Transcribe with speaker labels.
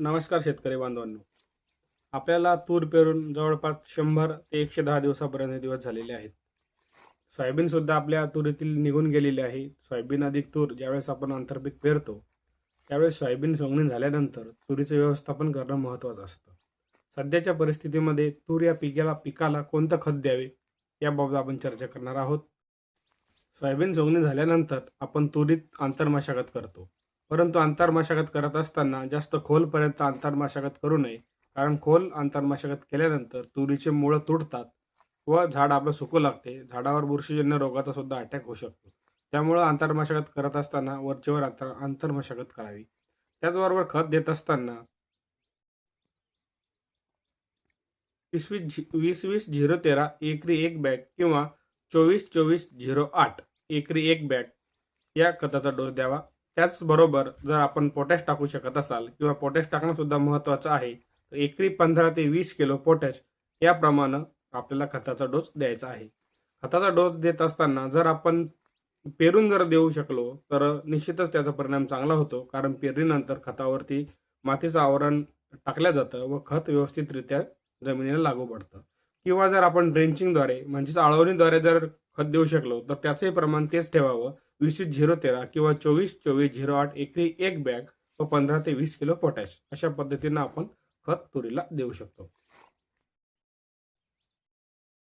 Speaker 1: नमस्कार शेतकरी बांधवांनो. आपल्याला तूर पेरून जवळपास शंभर ते एकशे दहा दिवसापर्यंत दिवस झालेले आहेत. सोयाबीनसुद्धा आपल्या तुरीतील निघून गेलेली आहे. सोयाबीन अधिक तूर ज्यावेळेस आपण आंतरपीक पेरतो त्यावेळेस सोयाबीन सोंगणी झाल्यानंतर तुरीचं व्यवस्थापन करणं महत्त्वाचं असतं. सध्याच्या परिस्थितीमध्ये तूर या पिकाला पिकाला कोणतं खत द्यावे याबाबत आपण चर्चा करणार आहोत. सोयाबीन सोंगणी झाल्यानंतर आपण तुरीत आंतरमशागत करतो. परंतु आंतरमशागत करत असताना जास्त खोलपर्यंत आंतरमशागत करू नये. कारण खोल आंतरमशागत केल्यानंतर तुरीचे मुळं तुटतात व झाड आपलं सुकू लागते. झाडावर बुरशीजन्य रोगाचा सुद्धा अटॅक होऊ शकतो. त्यामुळं आंतरमशागत करत असताना वरचेवर अंतर आंतरमशागत करावी. त्याचबरोबर खत देत असताना वीस वीस वीस वीस झिरो तेरा एकरी एक बॅग किंवा चोवीस चोवीस झिरो आठ एकरी एक बॅग या खताचा डोस द्यावा. त्याचबरोबर जर आपण पोटॅश टाकू शकत असाल किंवा पोटॅश टाकणं सुद्धा महत्त्वाचं आहे तर एकरी पंधरा ते वीस किलो पोटॅश याप्रमाणे आपल्याला खताचा डोस द्यायचा आहे. खताचा डोस देत असताना जर आपण पेरून जर देऊ शकलो तर निश्चितच त्याचा परिणाम चांगला होतो. कारण पेरणीनंतर खतावरती मातीचं आवरण टाकलं जातं व खत व्यवस्थितरित्या जमिनीला लागू पडतं. किंवा जर आपण ड्रेंचिंगद्वारे म्हणजेच आळवणीद्वारे जर खत देऊ शकलो तर त्याचंही प्रमाण तेच ठेवावं. वीस झिरो तेरा किंवा चोवीस चोवीस झिरो आठ एकरी एक बॅग व पंधरा ते वीस किलो पोटॅश अशा पद्धतीनं आपण खत तुरीला देऊ शकतो.